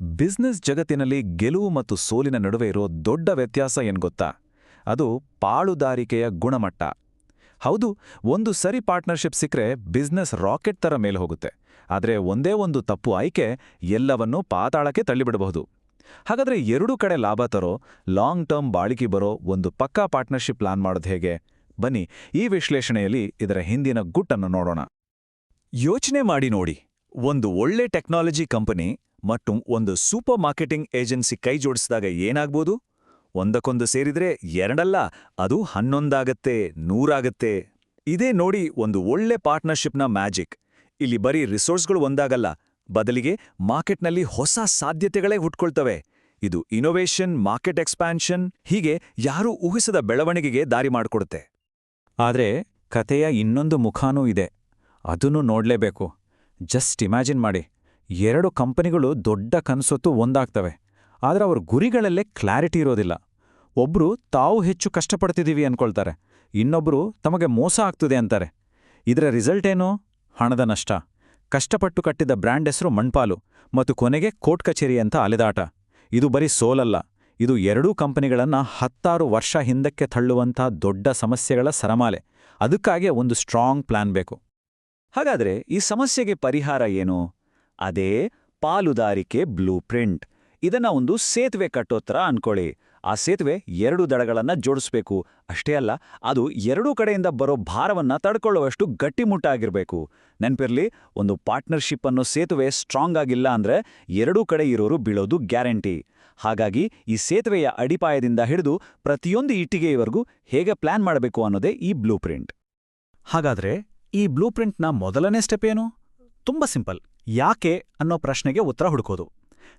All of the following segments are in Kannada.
ಬಿಸ್ನೆಸ್ ಜಗತ್ತಿನಲ್ಲಿ ಗೆಲುವು ಮತ್ತು ಸೋಲಿನ ನಡುವೆ ಇರೋ ದೊಡ್ಡ ವ್ಯತ್ಯಾಸ ಏನ್ ಗೊತ್ತಾ? ಅದು ಪಾಳುದಾರಿಕೆಯ ಗುಣಮಟ್ಟ. ಹೌದು, ಒಂದು ಸರಿ ಪಾರ್ಟ್ನರ್ಶಿಪ್ ಸಿಕ್ಕರೆ ಬಿಸ್ನೆಸ್ ರಾಕೆಟ್ ತರ ಮೇಲೆ ಹೋಗುತ್ತೆ. ಆದರೆ ಒಂದೇ ಒಂದು ತಪ್ಪು ಆಯ್ಕೆ ಎಲ್ಲವನ್ನೂ ಪಾತಾಳಕ್ಕೆ ತಳ್ಳಿಬಿಡಬಹುದು. ಹಾಗಾದರೆ ಎರಡೂ ಕಡೆ ಲಾಭ ತರೋ, ಲಾಂಗ್ ಟರ್ಮ್ ಬಾಳಿಕೆ ಬರೋ ಒಂದು ಪಕ್ಕಾ ಪಾರ್ಟ್ನರ್ಶಿಪ್ ಪ್ಲಾನ್ ಮಾಡೋದು ಹೇಗೆ? ಬನ್ನಿ, ಈ ವಿಶ್ಲೇಷಣೆಯಲ್ಲಿ ಇದರ ಹಿಂದಿನ ಗುಟ್ಟನ್ನು ನೋಡೋಣ. ಯೋಚನೆ ಮಾಡಿ ನೋಡಿ, ಒಂದು ಒಳ್ಳೆ ಟೆಕ್ನಾಲಜಿ ಕಂಪನಿ ಮತ್ತು ಒಂದು ಸೂಪರ್ ಮಾರ್ಕೆಟಿಂಗ್ ಏಜೆನ್ಸಿ ಕೈ ಜೋಡಿಸಿದಾಗ ಏನಾಗ್ಬೋದು? ಒಂದಕ್ಕೊಂದು ಸೇರಿದ್ರೆ ಎರಡಲ್ಲ, ಅದು ಹನ್ನೊಂದಾಗತ್ತೆ, ನೂರಾಗತ್ತೆ. ಇದೇ ನೋಡಿ ಒಂದು ಒಳ್ಳೆ ಪಾರ್ಟ್ನರ್ಶಿಪ್ನ ಮ್ಯಾಜಿಕ್. ಇಲ್ಲಿ ಬರೀ ರಿಸೋರ್ಸ್ಗಳು ಒಂದಾಗಲ್ಲ, ಬದಲಿಗೆ ಮಾರ್ಕೆಟ್ನಲ್ಲಿ ಹೊಸ ಸಾಧ್ಯತೆಗಳೇ ಹುಟ್ಕೊಳ್ತವೆ. ಇದು ಇನೋವೇಷನ್ ಮಾರ್ಕೆಟ್ ಎಕ್ಸ್ಪ್ಯಾನ್ಷನ್, ಹೀಗೆ ಯಾರೂ ಊಹಿಸದ ಬೆಳವಣಿಗೆಗೆ ದಾರಿ ಮಾಡಿಕೊಡುತ್ತೆ. ಆದ್ರೆ ಕಥೆಯ ಇನ್ನೊಂದು ಮುಖಾನೂ ಇದೆ. ಅದನ್ನು ನೋಡಲೇಬೇಕು. ಜಸ್ಟ್ ಇಮ್ಯಾಜಿನ್ ಮಾಡಿ. ಎರಡು ಕಂಪನಿಗಳು ದೊಡ್ಡ ಕನಸೊತ್ತು ಒಂದಾಗ್ತವೆ, ಆದರೆ ಅವ್ರ ಗುರಿಗಳಲ್ಲೇ ಕ್ಲಾರಿಟಿ ಇರೋದಿಲ್ಲ. ಒಬ್ರು ತಾವು ಹೆಚ್ಚು ಕಷ್ಟಪಡ್ತಿದ್ದೀವಿ ಅನ್ಕೊಳ್ತಾರೆ, ಇನ್ನೊಬ್ರು ತಮಗೆ ಮೋಸ ಆಗ್ತದೆ ಅಂತಾರೆ. ಇದರ ರಿಸಲ್ಟ್ ಏನು? ಹಣದ ನಷ್ಟ. ಕಷ್ಟಪಟ್ಟು ಕಟ್ಟಿದ ಬ್ರ್ಯಾಂಡ್ ಹೆಸರು ಮಣ್ಪಾಲು ಮತ್ತು ಕೊನೆಗೆ ಕೋರ್ಟ್ ಕಚೇರಿ ಅಂತ ಅಲೆದಾಟ. ಇದು ಬರೀ ಸೋಲಲ್ಲ, ಇದು ಎರಡೂ ಕಂಪನಿಗಳನ್ನ ಹತ್ತಾರು ವರ್ಷ ಹಿಂದಕ್ಕೆ ತಳ್ಳುವಂಥ ದೊಡ್ಡ ಸಮಸ್ಯೆಗಳ ಸರಮಾಲೆ. ಅದಕ್ಕಾಗಿ ಒಂದು ಸ್ಟ್ರಾಂಗ್ ಪ್ಲಾನ್ ಬೇಕು. ಹಾಗಾದ್ರೆ ಈ ಸಮಸ್ಯೆಗೆ ಪರಿಹಾರ ಏನು? ಅದೇ ಪಾಲುದಾರಿಕೆ ಬ್ಲೂ ಪ್ರಿಂಟ್ ಇದನ್ನ ಒಂದು ಸೇತುವೆ ಕಟ್ಟೋತ್ರ ಅನ್ಕೊಳ್ಳಿ. ಆ ಸೇತುವೆ ಎರಡು ದಡಗಳನ್ನ ಜೋಡಿಸ್ಬೇಕು. ಅಷ್ಟೇ ಅಲ್ಲ, ಅದು ಎರಡೂ ಕಡೆಯಿಂದ ಬರೋ ಭಾರವನ್ನ ತಡ್ಕೊಳ್ಳುವಷ್ಟು ಗಟ್ಟಿಮುಟ್ಟಾಗಿರಬೇಕು. ನೆನ್ಪಿರ್ಲಿ, ಒಂದು ಪಾರ್ಟ್ನರ್ಶಿಪ್ ಅನ್ನೋ ಸೇತುವೆ ಸ್ಟ್ರಾಂಗ್ ಆಗಿಲ್ಲ ಅಂದ್ರೆ ಎರಡೂ ಕಡೆ ಇರೋರು ಬೀಳೋದು ಗ್ಯಾರಂಟಿ. ಹಾಗಾಗಿ ಈ ಸೇತುವೆಯ ಅಡಿಪಾಯದಿಂದ ಹಿಡಿದು ಪ್ರತಿಯೊಂದು ಇಟ್ಟಿಗೆಯವರೆಗೂ ಹೇಗೆ ಪ್ಲಾನ್ ಮಾಡಬೇಕು ಅನ್ನೋದೇ ಈ ಬ್ಲೂ ಪ್ರಿಂಟ್ ಹಾಗಾದ್ರೆ ಈ ಬ್ಲೂ ಪ್ರಿಂಟ್ನ ಮೊದಲನೇ ಸ್ಟೆಪ್ ಏನು? ತುಂಬ ಸಿಂಪಲ್. ಯಾಕೆ ಅನ್ನೋ ಪ್ರಶ್ನೆಗೆ ಉತ್ತರ ಹುಡುಕೋದು.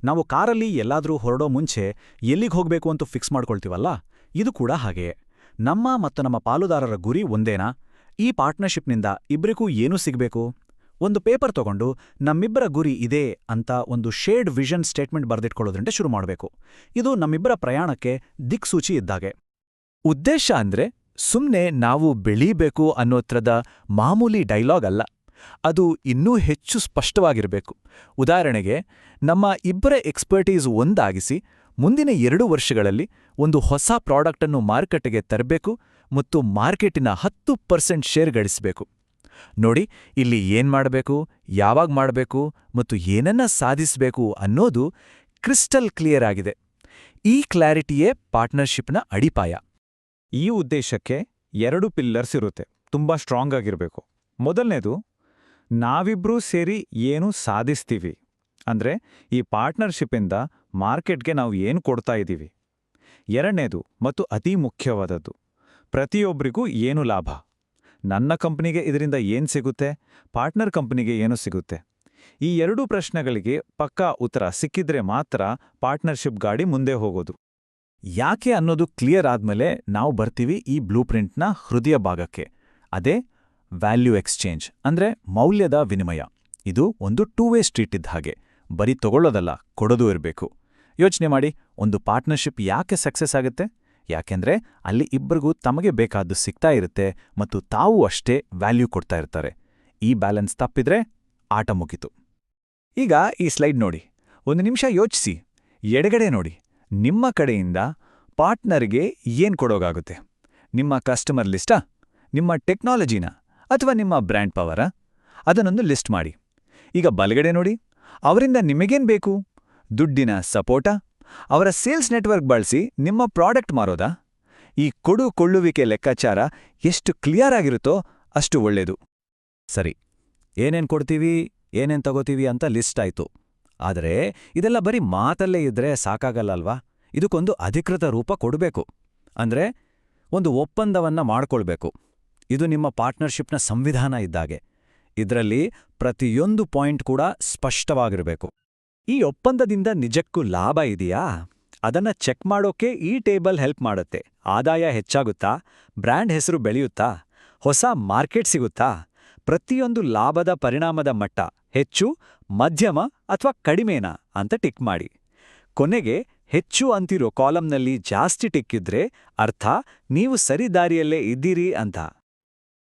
ನಾವು ಕಾರಲ್ಲಿ ಎಲ್ಲಾದರೂ ಹೊರಡೋ ಮುಂಚೆ ಎಲ್ಲಿಗೆ ಹೋಗಬೇಕು ಅಂತ ಫಿಕ್ಸ್ ಮಾಡ್ಕೊಳ್ತೀವಲ್ಲ? ಇದು ಕೂಡ ಹಾಗೆಯೇ. ನಮ್ಮ ಮತ್ತು ನಮ್ಮ ಪಾಲುದಾರರ ಗುರಿ ಒಂದೇನಾ? ಈ ಪಾರ್ಟ್ನರ್ಶಿಪ್ನಿಂದ ಇಬ್ಬರಿಗೂ ಏನೂ ಸಿಗಬೇಕು? ಒಂದು ಪೇಪರ್ ತಗೊಂಡು ನಮ್ಮಿಬ್ಬರ ಗುರಿ ಇದೆ ಅಂತ ಒಂದು ಶೇಡ್ ವಿಷನ್ ಸ್ಟೇಟ್ಮೆಂಟ್ ಬರೆದಿಟ್ಕೊಳ್ಳೋದ್ರಿಂದ ಶುರು ಮಾಡಬೇಕು. ಇದು ನಮ್ಮಿಬ್ಬರ ಪ್ರಯಾಣಕ್ಕೆ ದಿಕ್ಸೂಚಿ ಇದ್ದಾಗೆ. ಉದ್ದೇಶ ಅಂದ್ರೆ ಸುಮ್ಮನೆ ನಾವು ಬೆಳೀಬೇಕು ಅನ್ನೋತ್ರದ ಮಾಮೂಲಿ ಡೈಲಾಗ್ ಅಲ್ಲ. ಅದು ಇನ್ನೂ ಹೆಚ್ಚು ಸ್ಪಷ್ಟವಾಗಿರಬೇಕು. ಉದಾಹರಣೆಗೆ, ನಮ್ಮ ಇಬ್ಬರ ಎಕ್ಸ್ಪರ್ಟೀಸ್ ಒಂದಾಗಿಸಿ, ಮುಂದಿನ ಎರಡು ವರ್ಷಗಳಲ್ಲಿ ಒಂದು ಹೊಸ ಪ್ರಾಡಕ್ಟನ್ನು ಮಾರುಕಟ್ಟೆಗೆ ತರಬೇಕು ಮತ್ತು ಮಾರ್ಕೆಟಿನ ಹತ್ತು ಪರ್ಸೆಂಟ್ ಶೇರ್ ಗಳಿಸಬೇಕು. ನೋಡಿ, ಇಲ್ಲಿ ಏನ್ ಮಾಡಬೇಕು, ಯಾವಾಗ ಮಾಡಬೇಕು ಮತ್ತು ಏನನ್ನ ಸಾಧಿಸಬೇಕು ಅನ್ನೋದು ಕ್ರಿಸ್ಟಲ್ ಕ್ಲಿಯರ್ ಆಗಿದೆ. ಈ ಕ್ಲಾರಿಟಿಯೇ ಪಾರ್ಟ್ನರ್ಶಿಪ್ನ ಅಡಿಪಾಯ. ಈ ಉದ್ದೇಶಕ್ಕೆ ಎರಡು ಪಿಲ್ಲರ್ಸ್ ಇರುತ್ತೆ. ತುಂಬಾ ಸ್ಟ್ರಾಂಗ್ ಆಗಿರಬೇಕು. ಮೊದಲನೇದು ನಾವಿಬ್ರೂ ಸೇರಿ ಏನು ಸಾಧಿಸ್ತೀವಿ. ಅಂದ್ರೆ ಈ ಪಾರ್ಟ್ನರ್ಶಿಪ್ಪಿಂದ ಮಾರ್ಕೆಟ್ಗೆ ನಾವು ಏನು ಕೊಡ್ತಾ ಇದ್ದೀವಿ. ಎರಡನೇದು ಮತ್ತು ಅತಿ ಮುಖ್ಯವಾದದ್ದು ಪ್ರತಿಯೊಬ್ಬರಿಗೂ ಏನು ಲಾಭ? ನನ್ನ ಕಂಪ್ನಿಗೆ ಇದರಿಂದ ಏನು ಸಿಗುತ್ತೆ? ಪಾರ್ಟ್ನರ್ ಕಂಪ್ನಿಗೆ ಏನು ಸಿಗುತ್ತೆ? ಈ ಎರಡೂ ಪ್ರಶ್ನೆಗಳಿಗೆ ಪಕ್ಕಾ ಉತ್ತರ ಸಿಕ್ಕಿದ್ರೆ ಮಾತ್ರ ಪಾರ್ಟ್ನರ್ಶಿಪ್ ಗಾಡಿ ಮುಂದೆ ಹೋಗೋದು. ಯಾಕೆ ಅನ್ನೋದು ಕ್ಲಿಯರ್ ಆದ್ಮೇಲೆ ನಾವು ಬರ್ತೀವಿ ಈ ಬ್ಲೂ ಪ್ರಿಂಟ್ನ ಹೃದಯ ಭಾಗಕ್ಕೆ. ಅದೇ ವ್ಯಾಲ್ಯೂ ಎಕ್ಸ್ಚೇಂಜ್, ಅಂದ್ರೆ ಮೌಲ್ಯದ ವಿನಿಮಯ. ಇದು ಒಂದು ಟೂ ವೇ ಸ್ಟ್ರೀಟ್ ಇದ್ದ ಹಾಗೆ. ಬರೀ ತಗೊಳ್ಳೋದಲ್ಲ, ಕೊಡೋದೂ ಇರಬೇಕು. ಯೋಚನೆ ಮಾಡಿ, ಒಂದು ಪಾರ್ಟ್ನರ್ಶಿಪ್ ಯಾಕೆ ಸಕ್ಸಸ್ ಆಗುತ್ತೆ? ಯಾಕೆಂದ್ರೆ ಅಲ್ಲಿ ಇಬ್ಬರಿಗೂ ತಮಗೆ ಬೇಕಾದ್ದು ಸಿಗ್ತಾ ಇರುತ್ತೆ ಮತ್ತು ತಾವು ಅಷ್ಟೇ ವ್ಯಾಲ್ಯೂ ಕೊಡ್ತಾ ಇರ್ತಾರೆ. ಈ ಬ್ಯಾಲೆನ್ಸ್ ತಪ್ಪಿದ್ರೆ ಆಟ ಮುಗಿತು. ಈಗ ಈ ಸ್ಲೈಡ್ ನೋಡಿ. ಒಂದು ನಿಮಿಷ ಯೋಚಿಸಿ. ಎಡಗಡೆ ನೋಡಿ. ನಿಮ್ಮ ಕಡೆಯಿಂದ ಪಾರ್ಟ್ನರ್ಗೆ ಏನ್ ಕೊಡೋಗಾಗುತ್ತೆ? ನಿಮ್ಮ ಕಸ್ಟಮರ್ ಲಿಸ್ಟಾ? ನಿಮ್ಮ ಟೆಕ್ನಾಲಜಿನ? ಅಥವಾ ನಿಮ್ಮ ಬ್ರ್ಯಾಂಡ್ ಪವರ? ಅದನ್ನೊಂದು ಲಿಸ್ಟ್ ಮಾಡಿ. ಈಗ ಬಲಗಡೆ ನೋಡಿ. ಅವರಿಂದ ನಿಮಗೇನ್ ಬೇಕು? ದುಡ್ಡಿನ ಸಪೋರ್ಟ? ಅವರ ಸೇಲ್ಸ್ ನೆಟ್ವರ್ಕ್ ಬಳಸಿ ನಿಮ್ಮ ಪ್ರಾಡಕ್ಟ್ ಮಾರೋದಾ? ಈ ಕೊಡು ಕೊಳ್ಳುವಿಕೆ ಲೆಕ್ಕಾಚಾರ ಎಷ್ಟು ಕ್ಲಿಯರ್ ಆಗಿರುತ್ತೋ ಅಷ್ಟು ಒಳ್ಳೆಯದು ಸರಿ, ಏನೇನ್ ಕೊಡ್ತೀವಿ, ಏನೇನ್ ತಗೋತೀವಿ ಅಂತ ಲಿಸ್ಟ್ ಆಯಿತು. ಆದರೆ ಇದೆಲ್ಲ ಬರೀ ಮಾತಲ್ಲೇ ಇದ್ರೆ ಸಾಕಾಗಲ್ಲಲ್ವಾ? ಇದಕ್ಕೊಂದು ಅಧಿಕೃತ ರೂಪ ಕೊಡಬೇಕು. ಅಂದ್ರೆ ಒಂದು ಒಪ್ಪಂದವನ್ನ ಮಾಡ್ಕೊಳ್ಬೇಕು. ಇದು ನಿಮ್ಮ ಪಾರ್ಟ್ನರ್ಶಿಪ್ನ ಸಂವಿಧಾನ ಇದ್ದಾಗೆ. ಇದರಲ್ಲಿ ಪ್ರತಿಯೊಂದು ಪಾಯಿಂಟ್ ಕೂಡ ಸ್ಪಷ್ಟವಾಗಿರಬೇಕು. ಈ ಒಪ್ಪಂದದಿಂದ ನಿಜಕ್ಕೂ ಲಾಭ ಇದೆಯಾ? ಅದನ್ನ ಚೆಕ್ ಮಾಡೋಕೆ ಈ ಟೇಬಲ್ ಹೆಲ್ಪ್ ಮಾಡುತ್ತೆ. ಆದಾಯ ಹೆಚ್ಚಾಗುತ್ತಾ? ಬ್ರ್ಯಾಂಡ್ ಹೆಸರು ಬೆಳೆಯುತ್ತಾ? ಹೊಸ ಮಾರ್ಕೆಟ್ ಸಿಗುತ್ತಾ? ಪ್ರತಿಯೊಂದು ಲಾಭದ ಪರಿಣಾಮದ ಮಟ್ಟ ಹೆಚ್ಚು, ಮಧ್ಯಮ ಅಥವಾ ಕಡಿಮೆನಾ ಅಂತ ಟಿಕ್ ಮಾಡಿ. ಕೊನೆಗೆ ಹೆಚ್ಚು ಅಂತಿರೋ ಕಾಲಂನಲ್ಲಿ ಜಾಸ್ತಿ ಟಿಕ್ಕಿದ್ರೆ ಅರ್ಥ, ನೀವು ಸರಿದಾರಿಯಲ್ಲೇ ಇದ್ದೀರಿ ಅಂತ.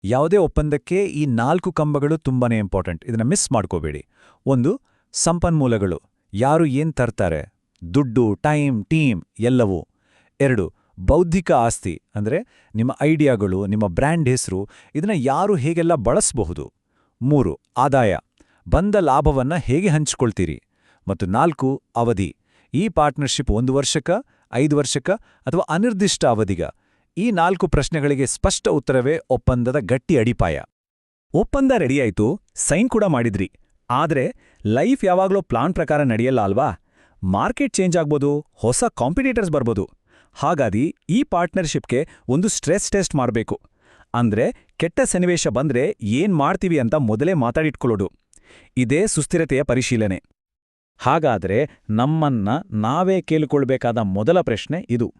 ಯಾವುದೇ ಒಪ್ಪಂದಕ್ಕೆ ಈ ನಾಲ್ಕು ಕಂಬಗಳು ತುಂಬಾನೇ ಇಂಪಾರ್ಟೆಂಟ್ ಇದನ್ನ ಮಿಸ್ ಮಾಡ್ಕೋಬೇಡಿ. ಒಂದು, ಸಂಪನ್ಮೂಲಗಳು. ಯಾರು ಏನ್ ತರ್ತಾರೆ? ದುಡ್ಡು ಟೈಮ್ ಟೀಮ್ ಎಲ್ಲವೂ. ಎರಡು, ಬೌದ್ಧಿಕ ಆಸ್ತಿ, ಅಂದ್ರೆ ನಿಮ್ಮ ಐಡಿಯಾಗಳು, ನಿಮ್ಮ ಬ್ರ್ಯಾಂಡ್ ಹೆಸರು, ಇದನ್ನ ಯಾರು ಹೇಗೆಲ್ಲ ಬಳಸಬಹುದು? ಮೂರು, ಆದಾಯ. ಬಂದ ಲಾಭವನ್ನ ಹೇಗೆ ಹಂಚಿಕೊಳ್ತೀರಿ? ಮತ್ತು ನಾಲ್ಕು, ಅವಧಿ. ಈ ಪಾರ್ಟ್ನರ್ಶಿಪ್ ಒಂದು ವರ್ಷಕ್ಕ ಐದು ವರ್ಷಕ್ಕ ಅಥವಾ ಅನಿರ್ದಿಷ್ಟ ಅವಧಿಗ? ಈ ನಾಲ್ಕು ಪ್ರಶ್ನೆಗಳಿಗೆ ಸ್ಪಷ್ಟ ಉತ್ತರವೇ ಒಪ್ಪಂದದ ಗಟ್ಟಿ ಅಡಿಪಾಯ. ಒಪ್ಪಂದ ರೆಡಿಯಾಯಿತು, ಸೈನ್ ಕೂಡ ಮಾಡಿದ್ರಿ. ಆದ್ರೆ, ಲೈಫ್ ಯಾವಾಗಲೂ ಪ್ಲಾನ್ ಪ್ರಕಾರ ನಡೆಯಲ್ಲ ಅಲ್ವಾ? ಮಾರ್ಕೆಟ್ ಚೇಂಜ್ ಆಗ್ಬೋದು, ಹೊಸ ಕಾಂಪಿಟೇಟರ್ಸ್ ಬರ್ಬೋದು. ಹಾಗಾಗಿ ಈ ಪಾರ್ಟ್ನರ್ಶಿಪ್ಗೆ ಒಂದು ಸ್ಟ್ರೆಸ್ ಟೆಸ್ಟ್ ಮಾಡಬೇಕು. ಅಂದ್ರೆ, ಕೆಟ್ಟ ಸನ್ನಿವೇಶ ಬಂದ್ರೆ ಏನ್ ಮಾಡ್ತೀವಿ ಅಂತ ಮೊದಲೇ ಮಾತಾಡಿಟ್ಕೊಳ್ಳೋಡು ಇದೇ ಸುಸ್ಥಿರತೆಯ ಪರಿಶೀಲನೆ. ಹಾಗಾದ್ರೆ ನಮ್ಮನ್ನ ನಾವೇ ಕೇಳಿಕೊಳ್ಬೇಕಾದ ಮೊದಲ ಪ್ರಶ್ನೆ ಇದು.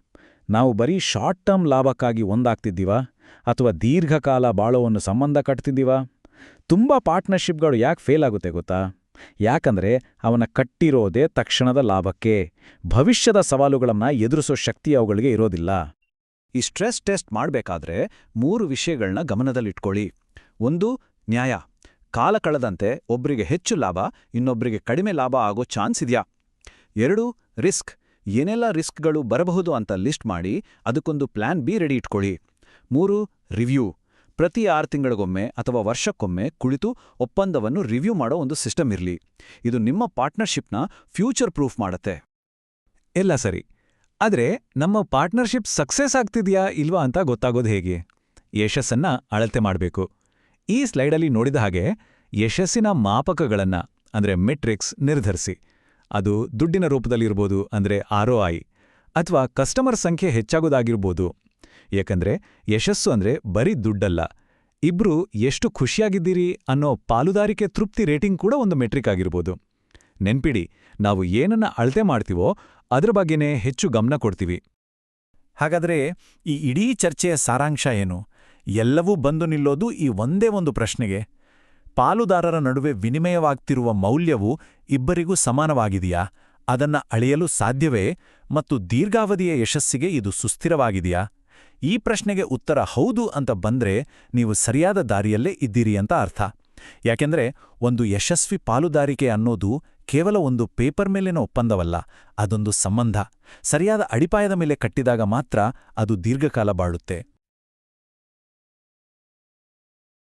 ನಾವು ಬರೀ ಶಾರ್ಟ್ ಟರ್ಮ್ ಲಾಭಕ್ಕಾಗಿ ಒಂದಾಗ್ತಿದ್ದೀವ? ಅಥವಾ ದೀರ್ಘಕಾಲ ಬಾಳೋವನ್ನು ಸಂಬಂಧ ಕಟ್ತಿದ್ದೀವ? ತುಂಬ ಪಾರ್ಟ್ನರ್ಶಿಪ್ಗಳು ಯಾಕೆ ಫೇಲ್ ಆಗುತ್ತೆ ಗೊತ್ತಾ? ಯಾಕಂದ್ರೆ ಅವನ ಕಟ್ಟಿರೋದೇ ತಕ್ಷಣದ ಲಾಭಕ್ಕೆ. ಭವಿಷ್ಯದ ಸವಾಲುಗಳನ್ನು ಎದುರಿಸೋ ಶಕ್ತಿ ಅವುಗಳಿಗೆ ಇರೋದಿಲ್ಲ. ಈ ಸ್ಟ್ರೆಸ್ ಟೆಸ್ಟ್ ಮಾಡಬೇಕಾದ್ರೆ ಮೂರು ವಿಷಯಗಳನ್ನ ಗಮನದಲ್ಲಿಟ್ಕೊಳ್ಳಿ. ಒಂದು, ನ್ಯಾಯ. ಕಾಲ ಕಳೆದಂತೆ ಒಬ್ರಿಗೆ ಹೆಚ್ಚು ಲಾಭ, ಇನ್ನೊಬ್ರಿಗೆ ಕಡಿಮೆ ಲಾಭ ಆಗೋ ಚಾನ್ಸ್ ಇದೆಯಾ? ಎರಡು, ರಿಸ್ಕ್. ಏನೆಲ್ಲ ರಿಸ್ಕ್ಗಳು ಬರಬಹುದು ಅಂತ ಲಿಸ್ಟ್ ಮಾಡಿ ಅದಕ್ಕೊಂದು ಪ್ಲಾನ್ ಬಿ ರೆಡಿ ಇಟ್ಕೊಳ್ಳಿ. ಮೂರು, ರಿವ್ಯೂ. ಪ್ರತಿ ಆರು ತಿಂಗಳಿಗೊಮ್ಮೆ ಅಥವಾ ವರ್ಷಕ್ಕೊಮ್ಮೆ ಕುಳಿತು ಒಪ್ಪಂದವನ್ನು ರಿವ್ಯೂ ಮಾಡೋ ಒಂದು ಸಿಸ್ಟಮ್ ಇರಲಿ. ಇದು ನಿಮ್ಮ ಪಾರ್ಟ್ನರ್ಶಿಪ್ನ ಫ್ಯೂಚರ್ ಪ್ರೂಫ್ ಮಾಡುತ್ತೆ. ಎಲ್ಲ ಸರಿ. ಆದ್ರೆ ನಮ್ಮ ಪಾರ್ಟ್ನರ್ಶಿಪ್ ಸಕ್ಸೆಸ್ ಆಗ್ತಿದ್ಯಾ ಇಲ್ವಾ ಅಂತ ಗೊತ್ತಾಗೋದು ಹೇಗೆ? ಯಶಸ್ಸನ್ನ ಅಳತೆ ಮಾಡಬೇಕು. ಈ ಸ್ಲೈಡಲ್ಲಿ ನೋಡಿದ ಹಾಗೆ ಯಶಸ್ಸಿನ ಮಾಪಕಗಳನ್ನ, ಅಂದ್ರೆ ಮೆಟ್ರಿಕ್ಸ್ ನಿರ್ಧರಿಸಿ. ಅದು ದುಡ್ಡಿನ ರೂಪದಲ್ಲಿರ್ಬೋದು ಅಂದ್ರೆ ಆರ್ ಐ ಅಥವಾ ಕಸ್ಟಮರ್ ಸಂಖ್ಯೆ ಹೆಚ್ಚಾಗೋದಾಗಿರ್ಬೋದು. ಏಕೆಂದರೆ ಯಶಸ್ಸು ಅಂದ್ರೆ ಬರೀ ದುಡ್ಡಲ್ಲ. ಇಬ್ರು ಎಷ್ಟು ಖುಷಿಯಾಗಿದ್ದೀರಿ ಅನ್ನೋ ಪಾಲುದಾರಿಕೆ ತೃಪ್ತಿ ರೇಟಿಂಗ್ ಕೂಡ ಒಂದು ಮೆಟ್ರಿಕ್ ಆಗಿರ್ಬೋದು. ನೆನ್ಪಿಡಿ, ನಾವು ಏನನ್ನ ಅಳತೆ ಮಾಡ್ತೀವೋ ಅದ್ರ ಬಗ್ಗೆನೇ ಹೆಚ್ಚು ಗಮನ ಕೊಡ್ತೀವಿ. ಹಾಗಾದ್ರೆ ಈ ಇಡೀ ಚರ್ಚೆಯ ಸಾರಾಂಶ ಏನು? ಎಲ್ಲವೂ ಬಂದು ನಿಲ್ಲೋದು ಈ ಒಂದೇ ಒಂದು ಪ್ರಶ್ನೆಗೆ. ಪಾಲುದಾರರ ನಡುವೆ ವಿನಿಮಯವಾಗ್ತಿರುವ ಮೌಲ್ಯವು ಇಬ್ಬರಿಗೂ ಸಮಾನವಾಗಿದೆಯಾ? ಅದನ್ನ ಅಳೆಯಲು ಸಾಧ್ಯವೇ? ಮತ್ತು ದೀರ್ಘಾವಧಿಯ ಯಶಸ್ಸಿಗೆ ಇದು ಸುಸ್ಥಿರವಾಗಿದೆಯಾ? ಈ ಪ್ರಶ್ನೆಗೆ ಉತ್ತರ ಹೌದು ಅಂತ ಬಂದ್ರೆ ನೀವು ಸರಿಯಾದ ದಾರಿಯಲ್ಲೇ ಇದ್ದೀರಿ ಅಂತ ಅರ್ಥ. ಯಾಕೆಂದ್ರೆ ಒಂದು ಯಶಸ್ವಿ ಪಾಲುದಾರಿಕೆ ಅನ್ನೋದು ಕೇವಲ ಒಂದು ಪೇಪರ್ ಮೇಲಿನ ಒಪ್ಪಂದವಲ್ಲ, ಅದೊಂದು ಸಂಬಂಧ. ಸರಿಯಾದ ಅಡಿಪಾಯದ ಮೇಲೆ ಕಟ್ಟಿದಾಗ ಮಾತ್ರ ಅದು ದೀರ್ಘಕಾಲ ಬಾಳುತ್ತೆ.